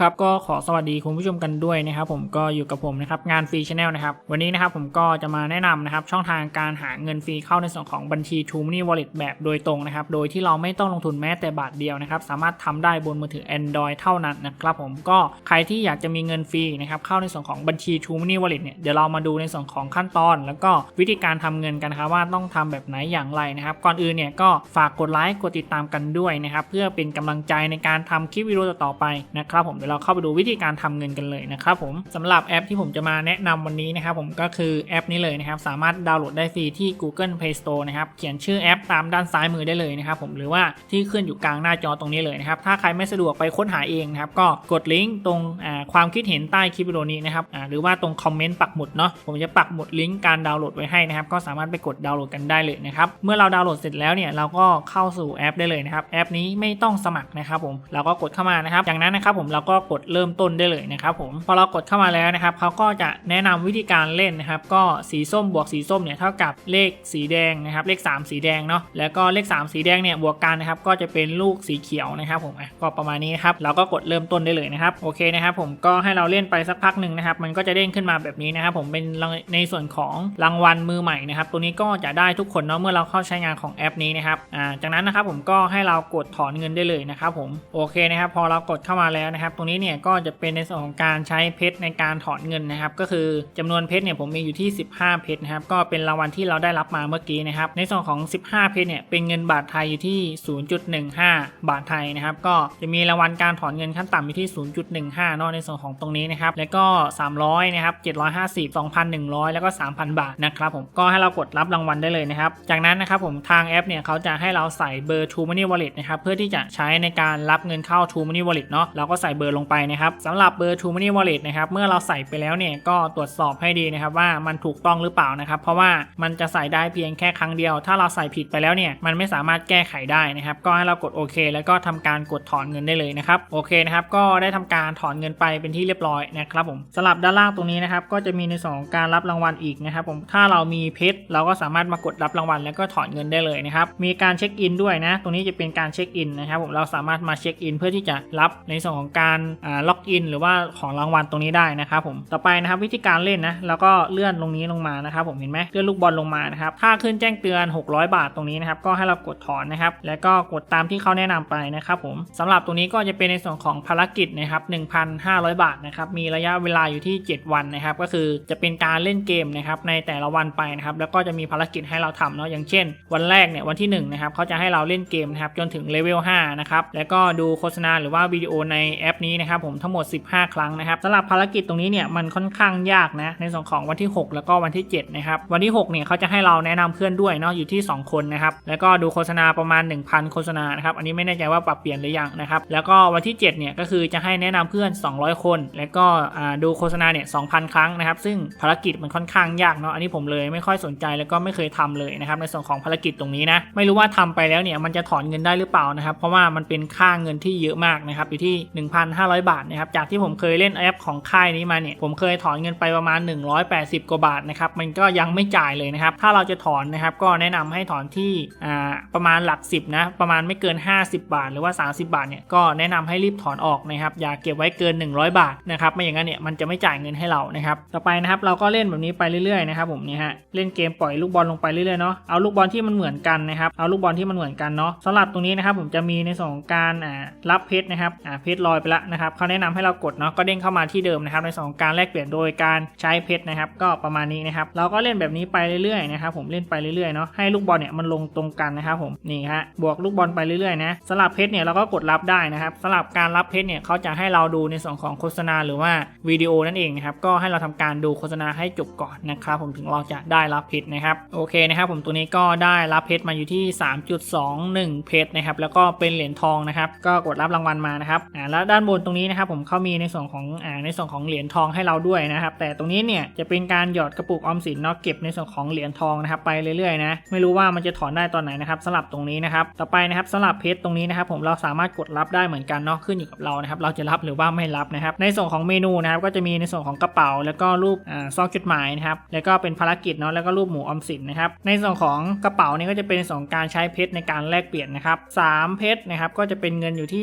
ครับก็ขอสวัสดีคุณผู้ชมกันด้วยนะครับผมก็อยู่กับผมนะครับงานฟรีชาแนลนะครับวันนี้นะครับผมก็จะมาแนะนำนะครับช่องทางการหาเงินฟรีเข้าในส่วนของบัญชี t ูม m นี่วอลเล็ตแบบโดยตรงนะครับโดยที่เราไม่ต้องลงทุนแม้แต่บาทเดียวนะครับสามารถทำได้บนมือถือ Android เท่านั้นนะครับผมก็ใครที่อยากจะมีเงินฟรีนะครับเข้าในส่วนของบัญชี t ูม m นี่วอลเล็ตเนี่ยเดี๋ยวเรามาดูในส่วนของขั้นตอน แล้วก็วิธีการทำเงินกันครับว่าต้องทำแบบไหนอย่างไรนะครับก่อนอื่นเนี่ยก็ฝากกดไลค์กดติดตามกันด้วยนะครับเพื่อเป็นกำลังใจในการทำคลิปวิดีโอต่อไปนะครับผมดี๋ยวเราเข้าไปดูวิธีการทำเงินกันเลยนะครับผมสำหรับแอปที่ผมจะมาแนะนำวันนี้นะครับผมก็คือแอปนี้เลยนะครับสามารถดาวน์โหลดได้ฟรีที่ Google Play Store นะครับเขียนชื่อแอปตามด้านซ้ายมือได้เลยนะครับผมหรือว่าที่ขึ้นอยู่กลางหน้าจอตรงนี้เลยนะครับถ้าใครไม่สะดวกไปค้นหาเองนะครับก็กดลิงก์ตรงอ่าความคิดเห็นใต้คลิปวิดีโอนี้นะครับหรือว่าตรงคอมเมนต์ปักหมุดเนาะผมจะปักหมุดลิงก์การดาวน์โหลดไว้ให้นะครับก็สามารถไปกดดาวน์โหลดกันได้เลยนะครับเมื่อเราดาวน์โหลดเสร็จแล้วเนี่ยเราก็เข้าสู่แอปได้เลยนะครับแอปนี้ไม่ต้องสมัครนะครับผมเราก็กดเข้ามานะครับจากนั้นนะครับผมเราก็กดเริ่มต้นได้เลยนะครับผมพอเรากดเข้ามาแล้วนะครับเขาก็จะแนะนำวิธีการเล่นนะครับก็สีส้มบวกสีส้มเนี่ยเท่ากับเลขสีแดงนะครับเลข 3 สีแดงเนาะแล้วก็เลข 3 สีแดงเนี่ยบวกกันนะครับก็จะเป็นลูกสีเขียวนะครับผมอะก็ประมาณนี้นะครับเราก็กดเริ่มต้นได้เลยนะครับโอเคนะครับผมก็ให้เราเล่นไปสักพักหนึ่งนะครับ มันก็จะเด้งขึ้นมาแบบนี้นะครับ ผมเป็นในส่วนของรางวัลมือใหม่นะครับ ตัวนี้ก็จะได้ทุกคนเนาะเมื่อเราเข้าใช้งานของแอปนี้นะครับอ่าจากนั้นนะครับผมก็ให้เรากดถอนเงินได้เลยนะครับผมโอเคนะครับ พอเรากดเข้ามาแล้วนะครับ ตรงนี้เนี่ยก็จะเป็นในส่วนของการใช้เพชรในการถอนเงินนะครับ ก็คือจำนวนเพชรเนี่ยผมมีอยู่ที่ 15 เพชรนะครับ ก็เป็นรางวัลที่เราได้รับมาเมื่อกี้นะครับ ในส่วนของ 15 เพชรเนี่ยเป็นเงินบาทไทยอยู่ที่ 0.15 บาทไทยนะครับ ก็จะมีรางวัลการถอนเงินขั้นต่ำอยู่ที่ 0.15เนอะในส่วนของตรงนี้นะครับ แล้วก็ 300 นะครับ 750 2,100 แล้วก็ 3,000 บาทนะครับผม ก็ให้เรากดรับรางวัลได้เลยนะครับ จากนั้นนะครับผมทางแอปเนี่ยเขาจะให้เราใส่เบอร์ True Money Wallet นะครับ เพื่อที่จะใช้ในการรับเงินเข้า True Money Wallet เนาะ เราก็ใส่เบอร์ลงไปนะครับสำหรับเบอร์ True Money Wallet นะครับ เมื่อเราใส่ไปแล้วเนี่ยก็ตรวจสอบให้ดีนะครับว่ามันถูกต้องหรือเปล่านะครับ เพราะว่ามันจะใส่ได้เพียงแค่ครั้งเดียว ถ้าเราใส่ผิดไปแล้วเนี่ยมันไม่สามารถแก้ไขได้นะครับ ก็ให้เรากดโอเค แล้วก็ทำการกดถอนเงินได้เลยนะครับ โอเคนะครับ ก็ได้ทำการถอนเงินไปเป็นที่เรียบร้อยนะครับผมสลับด้านล่างตรงนี้นะครับก็จะมีในส่วนของการรับรางวัลอีกนะครับผมถ้าเรามีเพชรเราก็สามารถมากดรับรางวัลแล้วก็ถอนเงินได้เลยนะครับมีการเช็คอินด้วยนะ ตรงนี้จะเป็นการเช็คอินนะครับผมเราสามารถมาเช็คอินเพื่อที่จะรับในส่วนของการล็อกอินหรือว่าของรางวัลตรงนี้ได้นะครับผมต่อไปนะครับวิธีการเล่นนะแล้วก็เลื่อนตรงนี้ลงมานะครับผมเห็นไหมเลื่อนลูกบอลลงมานะครับถ้าขึ้นแจ้งเตือน 600 บาทตรงนี้นะครับก็ให้เรากดถอนนะครับแล้วก็กดตามที่เขาแนะนำไปนะครับผมสำหรับตรงนี้ก็จะเป็นในส่วนของภารกิจนะครับ500 บาทนะครับมีระยะเวลาอยู่ที่ 7 วันนะครับก็คือจะเป็นการเล่นเกมนะครับในแต่ละวันไปนะครับแล้วก็จะมีภารกิจให้เราทำเนาะอย่างเช่น วันแรกเนี่ยวันที่1นะครับเขาจะให้เราเล่นเกมนะครับจนถึงเลเวล5นะครับแล้วก็ดูโฆษณาหรือว่าวิดีโอในแอปนี้นะครับผมทั้งหมด 15 ครั้งนะครับสำหรับภารกิจตรงนี้เนี่ยมันค่อนข้างยากนะในส่วนของวันที่ 6 แล้วก็วันที่7นะครับวันที่6เนี่ยเขาจะให้เราแนะนำเพื่อนด้วยเนาะอยู่ที่ 2 คนนะครับแล้วก็ดูโฆษณาประมาณ 1,000 โฆษณานะครับอันนี้ไม่แน่ใจว่าปรับเปลี่ยนหรือยังนะครับแล้วก็วันที่7เนี่ยก็คือจะให้แนะนำเพื่อน 200คน แล้วก็ดูโฆษณาเนี่ย 2,000 ครั้งนะครับ ซึ่งภารกิจมันค่อนข้างยากเนาะ อันนี้ผมเลยไม่ค่อยสนใจแล้วก็ไม่เคยทำเลยนะครับ ในส่วนของภารกิจตรงนี้นะ ไม่รู้ว่าทำไปแล้วเนี่ยมันจะถอนเงินได้หรือเปล่านะครับ เพราะว่ามันเป็นค่าเงินที่เยอะมากนะครับ อยู่ที่ 1,500 บาทนะครับ จากที่ผมเคยเล่นแอปของค่ายนี้มาเนี่ย ผมเคยถอนเงินไปประมาณ 180 กว่าบาทนะครับ มันก็ยังไม่จ่ายเลยนะครับ ถ้าเราจะถอนนะครับก็แนะนำให้ถอนที่ประมาณหลัก 10 นะ ประมาณไม่เกิน 50 บาท หรือว่า 30 บาทเนี่ยก็แนะนำให้รีบถอนออกนะครับอย่าเก็บไว้เกิน 100บาทนะครับไม่อย่างนั้นเนี่ยมันจะไม่จ่ายเงินให้เรานะครับต่อไปนะครับเราก็เล่นแบบนี้ไปเรื่อยๆนะครับผมเนี่ยฮะเล่นเกมปล่อยลูกบอลลงไปเรื่อยๆเนาะเอาลูกบอลที่มันเหมือนกันนะครับเอาลูกบอลที่มันเหมือนกันเนาะสำหรับตรงนี้นะครับผมจะมีในส่วนของการอ่ารับเพชรนะครับอ่าเพชรลอยไปล้วนะครับเขาแนะนำให้เรากดเนาะก็เด้งเข้ามาที่เดิมนะครับในส่วนของการแลกเปลี่ยนโดยการใช้เพชรนะครับก็ประมาณนี้นะครับเราก็เล่นแบบนี้ไปเรื่อยๆนะครับผมเล่นไปเรื่อยๆเนาะให้ลูกบอลเนี่ยมันลงตรงกันนะครับผมนี่ฮะบวกลูกบอลไปเรื่อยๆนะสลับเพชรเนี่ยเราก็กดรับได้นะครับสลับการรับเพชรเนี่ยเขาจะให้เราดูในส่วนของโฆษณาหรือว่าวิดีโอนั่นเองนะครับก็ให้เราทำการดูโฆษณาให้จบก่อนนะครับผมถึงเราจะได้รับเพชรนะครับโอเคนะครับผมตัวนี้ก็ได้รับเพชรมาอยู่ที่ 3.21 เพชรนะครับแล้วก็เป็นเหรียญทองนะครับก็กดรับรางวัลมานะครับอ่าแล้วด้านบนตรงนี้นะครับผมเขามีในส่วนของอ่าในส่วนของเหรียญทองให้เราด้วยนะครับแต่ตรงนี้เนี่ยจะเป็นการหยอดกระปุกออมสินเนาะเก็บในส่วนของเหรียญทองนะครับไปเรื่อยๆนะไม่รู้ว่ามันจะถอนได้ตอนไหนนะครับสลับตรงนี้นะครับต่อไปนะครับสลับเพชรตรงนี้นะครับผมเราสามารถกดรับได้เหมือนกันเนาะขึ้นอยู่กับเรานะครับเราจะรับหรือว่าไม่รับนะครับในส่วนของเมนูนะครับก็จะมีในส่วนของกระเป๋า แล้วก็รูปอซองจดหมายนะครับแล้วก็เป็นภารกิจเนาะแล้วก็รูปหมูออมสินนะครับในส่วนของกระเป๋านี่ก็จะเป็นส่วนของการใช้เพชรในการแลกเปลี่ยนนะครับ3เพชรนะครับก็จะเป็นเงินอยู่ที่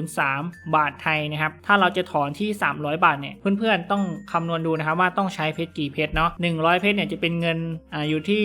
0.03 บาทไทยนะครับถ้าเราจะถอนที่ 300 บาทเนี่ยเพื่อนๆต้องคำนวณดูนะครับว่าต้องใช้เพชรกี่เพชรเนาะ100 เพชรเนี่ยจะเป็นเงินออยู่ที่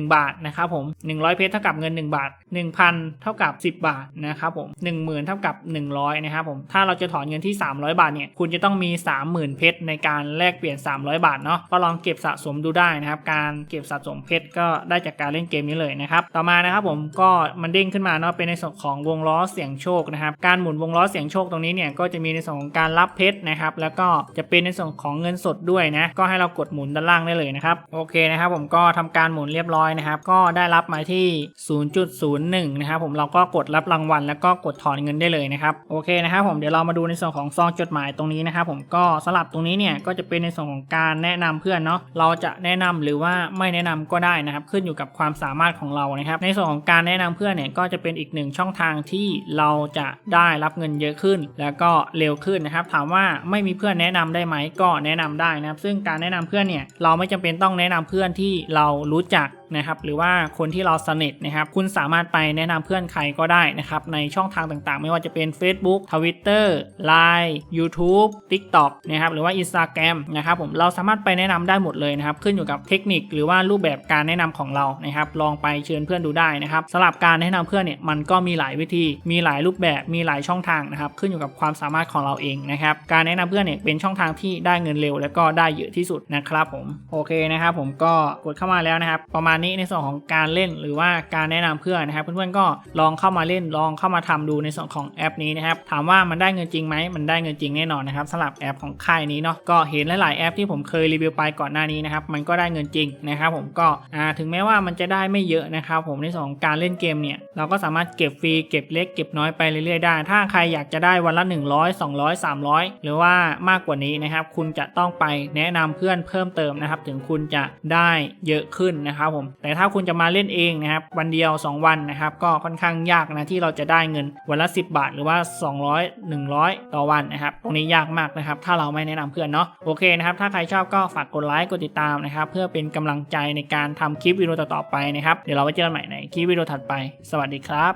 1 บาทนะครับผม 100 เพชรเท่ากับเงิน 1 บาท 1,000 เท่ากับ 10 บาทนะครับผม10,000 เท่ากับ 100นะครับผมถ้าเราจะถอนเงินที่300 บาทเนี่ยคุณจะต้องมี 30,000 เพชรในการแลกเปลี่ยน 300 บาทเนาะก็ลองเก็บสะสมดูได้นะครับการเก็บสะสมเพชรก็ได้จากการเล่นเกมนี้เลยนะครับต่อมานะครับผมก็มันเด้งขึ้นมาเนาะเป็นในส่วนของวงล้อเสียงโชคนะครับการหมุนวงล้อเสียงโชคตรงนี้เนี่ยก็จะมีในส่วนของการรับเพชรนะครับแล้วก็จะเป็นในส่วนของเงินสดด้วยนะก็ให้เรากดหมุนด้านล่างได้เลยนะครับโอเคนะครับผมก็ทำการหมุนเรียบร้อยนะครับก็ได้รับมาที่ 0.01 นะครับผมเราก็กดรับรางวัล แล้วก็กดถอนเงินได้เลยนะครับโอเคนะครับผมเดี๋ยวเรามาดูในส่วนของซองจดหมายตรงนี้นะครับผมก็สลับตรงนี้เนี่ยก็จะเป็นในส่วนของการแนะนำเพื่อนเนาะเราจะแนะนำหรือว่าไม่แนะนำก็ได้นะครับ ขึ้นอยู่กับความสามารถของเรานะครับ ในส่วนของการแนะนำเพื่อนเนี่ยก็จะเป็นอีกหนึ่งช่องทางที่เราจะได้รับเงินเยอะขึ้น แล้วก็เร็วขึ้นนะครับ ถามว่าไม่มีเพื่อนแนะนำได้ไหมก็แนะนำได้นะครับ ซึ่งการแนะนำเพื่อนเนี่ยเราไม่จำเป็นต้องแนะนำเพื่อนที่เรารู้จัก นะครับหรือว่าคนที่เราสนิทนะครับคุณสามารถไปแนะนำเพื่อนใครก็ได้นะครับในช่องทางต่างๆ ไม่ว่าจะเป็น Facebook Twitter Line YouTube TikTok นะครับหรือว่า Instagram นะครับผมเราสามารถไปแนะนำได้หมดเลยนะครับขึ้นอยู่กับเทคนิคหรือว่ารูปแบบการแนะนำของเรานะครับลองไปเชิญเพื่อนดูได้นะครับสำหรับการแนะนำเพื่อนเนี่ยมันก็มีหลายวิธี มีหลายรูปแบบมีหลายช่องทางนะครับขึ้นอยู่กับความสามารถของเราเองนะครับการแนะนำเพื่อนเนี่ยเป็นช่องทางที่ได้เงินเร็ว แล้วก็ได้เยอะที่สุดนะครับผมโอเคนะครับผมก็กดเข้ามาแล้วนะครับประมาณนี้ในส่วนของการเล่นหรือว่าการแนะนำเพื่อนนะครับ เพื่อนๆก็ลองเข้ามาเล่นลองเข้ามาทำดูในส่วนของแอปนี้นะครับถามว่ามันได้เงินจริงไหมมันได้เงินจริงแน่นอนนะครับสำหรับแอปของค่ายนี้เนาะก็เห็นหลายๆแอปที่ผมเคยรีวิวไปก่อนหน้านี้นะครับมันก็ได้เงินจริงนะครับผมก็ถึงแม้ว่ามันจะได้ไม่เยอะนะครับผมในส่วนของการเล่นเกมเนี่ยเราก็สามารถเก็บฟรีเก็บเล็กเก็บน้อยไปเรื่อยๆได้ ถ้าใครอยากจะได้วันละ 100 200 300 หรือว่ามากกว่านี้นะครับคุณจะต้องไปแนะนำเพื่อนเพิ่มเติมนะครับถึงคุณจะได้เยอะขึ้นนะครับผมแต่ถ้าคุณจะมาเล่นเองนะครับวันเดียว 2 วันนะครับก็ค่อนข้างยากนะที่เราจะได้เงินวันละ 10 บาทหรือว่า 200 100 ต่อวันนะครับตรงนี้ยากมากนะครับถ้าเราไม่แนะนำเพื่อนเนาะโอเคนะครับถ้าใครชอบก็ฝากกดไลค์กดติดตามนะครับเพื่อเป็นกำลังใจในการทำคลิปวิดีโอต่อๆไปนะครับเดี๋ยวเราไว้เจอกันใหม่ในคลิปวิดีโอถัดไป สวัสดีครับ